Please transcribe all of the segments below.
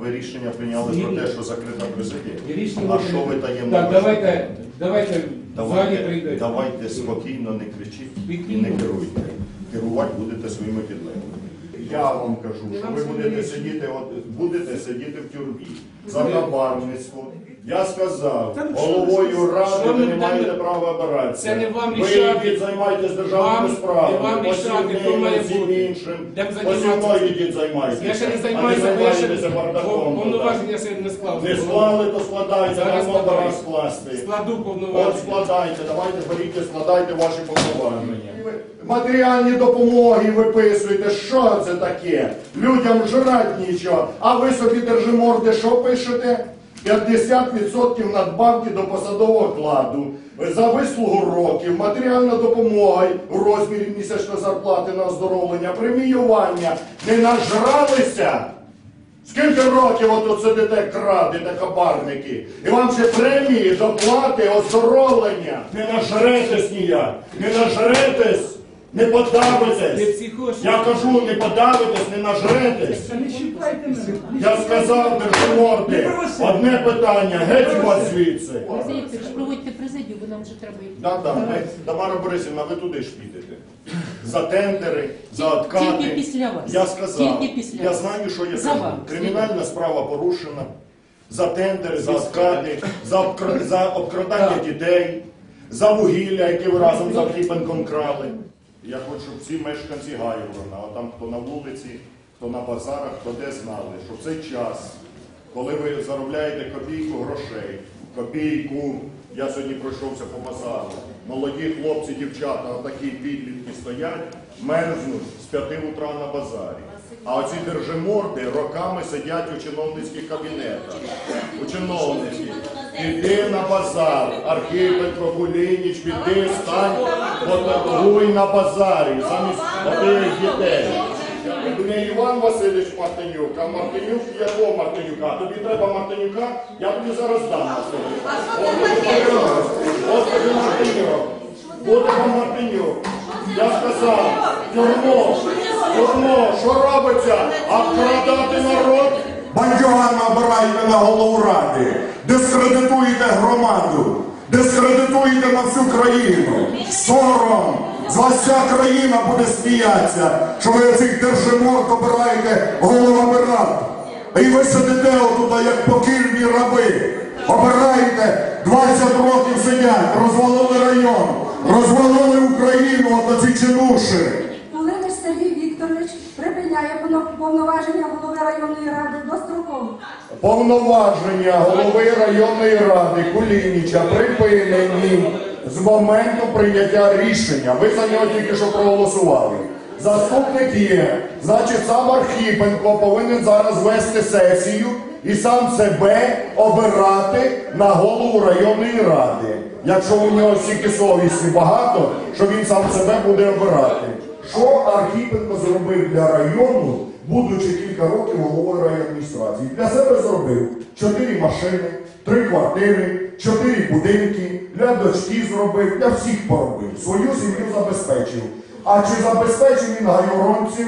Ви рішення прийняли про те, що закрита президія. І рішення А що ви таємно? Так, давайте, давайте в Давайте, прийдете. давайте спокійно, не кричіть і не керуйте. Керувати будете своїми підлеглими. Я вам кажу, що ви будете сидіти, от, будете сидіти в тюрмі за хабарництво. Я сказав, головою ради ви не маєте права обиратися. Це не вам Ви рішати. йдіть, займайтесь державними Вам- справами, не вам рішати, хто має всім бути. іншим. Де б Ось займатися? мною йдіть, займайтеся. Я ще не займаюся, бо я ще займайтеся бардаком. повноваження ще не склав. Не склали, то складайте, Зараз давно пора скласти. Складу От повноваження. складайте, давайте беріть, складайте ваші повноваження. Матеріальні допомоги виписуєте, що це таке? Людям жрать нічого. А ви собі держиморди що пишете? 50% надбавки до посадового кладу. За вислугу років, матеріальна допомога у розмірі місячної зарплати на оздоровлення, преміювання. Не нажралися? Скільки років отут сидите, крадете, хабарники? І вам ще премії, доплати, оздоровлення. Не нажретесь ніяк, не нажретесь, не подавитесь. Я кажу, не подавитесь, не нажретесь. Я сказав, держиморди, одне питання, геть у вас звідси. Проводьте президію, бо нам вже треба йти. Так, так, Тамара Борисівна, ви туди ж підете. За тендери, за откати. тільки після вас. Я сказав, Тільки після я вас. знаю, що я За кажу. Кримінальна справа порушена. За тендери, за откати, за, обкра- за обкрадання Так. дітей, за вугілля, яке ви разом з Архіпенком крали. Я хочу, щоб всі мешканці Гайворона, а там хто на вулиці, хто на базарах, хто де знали, що в цей час, коли ви заробляєте копійку грошей, копійку, я сьогодні пройшовся по базару, молоді хлопці, дівчата, отакі підлітки стоять, мерзнуть з п'яти утра на базарі. А оці держиморди роками сидять у чиновницьких кабінетах. У чиновників. Піди на базар, Архіпенко, Кулініч, піди, стань, поторгуй на базарі, замість дітей. Не Іван Васильович Мартинюк, а Мартинюк якого Мартинюка? Тобі треба Мартинюка, я тобі зараз дам. Ось тобі Мартинюк. Буде вам Мартинюк. Я сказав, тюрмо, тюрмо, що робиться? Обкрадати народ? Бандюгана обираєте на голову ради, дискредитуєте громаду, дискредитуєте на всю країну. Сором! З вас вся країна буде сміятися, що ви цих держиморд обираєте головами рад. І ви сидите отут, як покірні раби. Обираєте, 20 років сидять, розвалили район, розвалили Україну, от оці чинуші. Кулинич Сергій Вікторович припиняє повноваження голови районної ради достроково. Повноваження голови районної ради Кулініча припинені з моменту прийняття рішення. Ви за нього тільки що проголосували. Заступник є, значить сам Архіпенко повинен зараз вести сесію і сам себе обирати на голову районної ради. Якщо у нього стільки совісті багато, що він сам себе буде обирати. Що Архіпенко зробив для району, будучи кілька років головою райадміністрації? Для себе зробив чотири машини, три квартири, чотири будинки, для дочки зробив, для всіх поробив. Свою сім'ю забезпечив. А чи забезпечив він гайоронців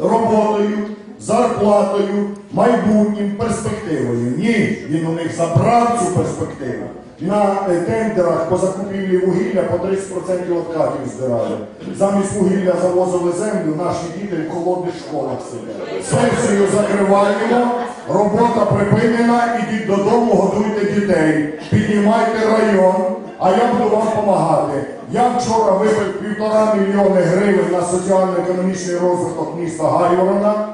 роботою, зарплатою, майбутнім, перспективою? Ні, він у них забрав цю перспективу. На е, тендерах по закупівлі вугілля по 30% откатів здирали. Замість вугілля завозили землю, наші діти в холодних школах сидять. Сесію закриваємо, робота припинена, ідіть додому, годуйте дітей, піднімайте район, а я буду вам допомагати. Я вчора вибив півтора мільйони гривень на соціально-економічний розвиток міста Гайворона.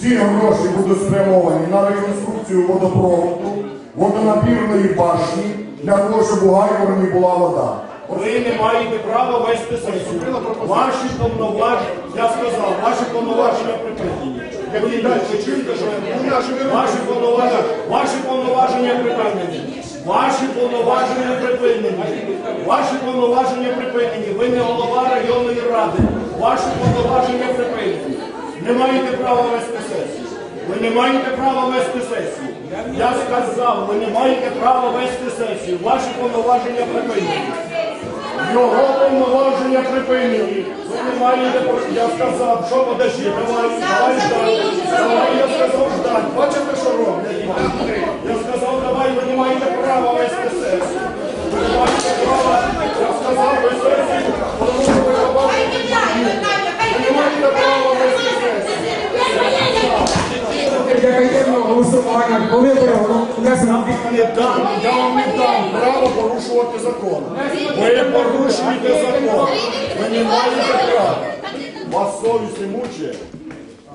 Ці гроші будуть спрямовані на реконструкцію водопроводу, водонапірної башні, для того, щоб у Гайвороні була вода. Ви не маєте права вести сесію. Ваші повноваження, я сказав, ваші повноваження припинені. Які далі чуєте, що ваші повноваження, ваші повноваження припинені. Ваші повноваження припинені. Ваші повноваження припинені. Ви не голова районної ради. Ваші повноваження припинені не маєте права вести сесію. Ви не маєте права вести сесію. Я сказав, ви не маєте права вести сесію. Ваші повноваження припинені. Його повноваження припинені. Ви не маєте Я сказав, що подожди, давай, давай ждать. Давай, я сказав ждать. Бачите, що роблять? Я сказав, давай, ви не маєте права вести. Внесено Не я вам не дам право порушувати закон. Ви порушуєте закон. Ви не маєте права. Вас совість не мучає.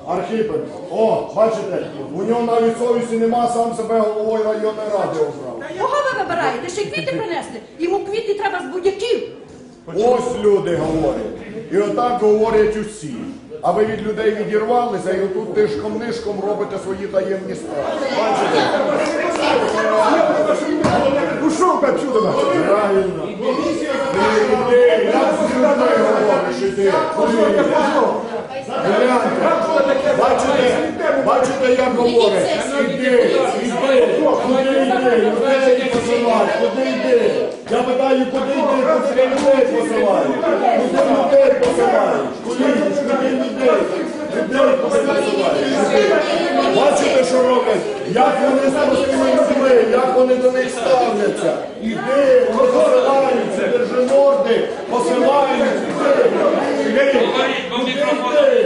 Архіпенко. О, бачите, у нього навіть совісті нема, сам себе головою районної ради обрав. Кого ви вибираєте? Ще й квіти принесли. Йому квіти треба з будь-яків. Ось люди говорять. І отак говорять усі. А ви від людей відірвалися і отут тишком-нишком робите свої таємні справи. Бачите? Ушов! Правильно. Говориш, іди. Гляньте. Бачите, як говорять. Іди, іди, куди йди. Я питаю, куди йди, куди людей посилають. Куди людей посилають. Куди йдеш, куди людей. Людей посилають. Бачите, що роблять? Як вони з простими людьми, як вони до них ставляться. Іди, вони посилаються, держи морди, посилають. Іди, іди, іди, іди, куди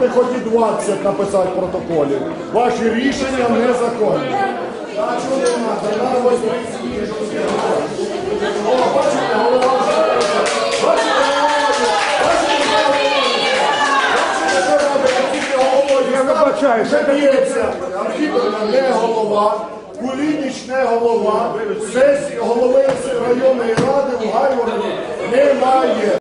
можете хоч і 20 написати в протоколі. Ваші рішення незаконні. Так що не треба, ось О, голова. Бачите, не голова, кулініч не голова, сесії голови районної ради в Гайворі немає.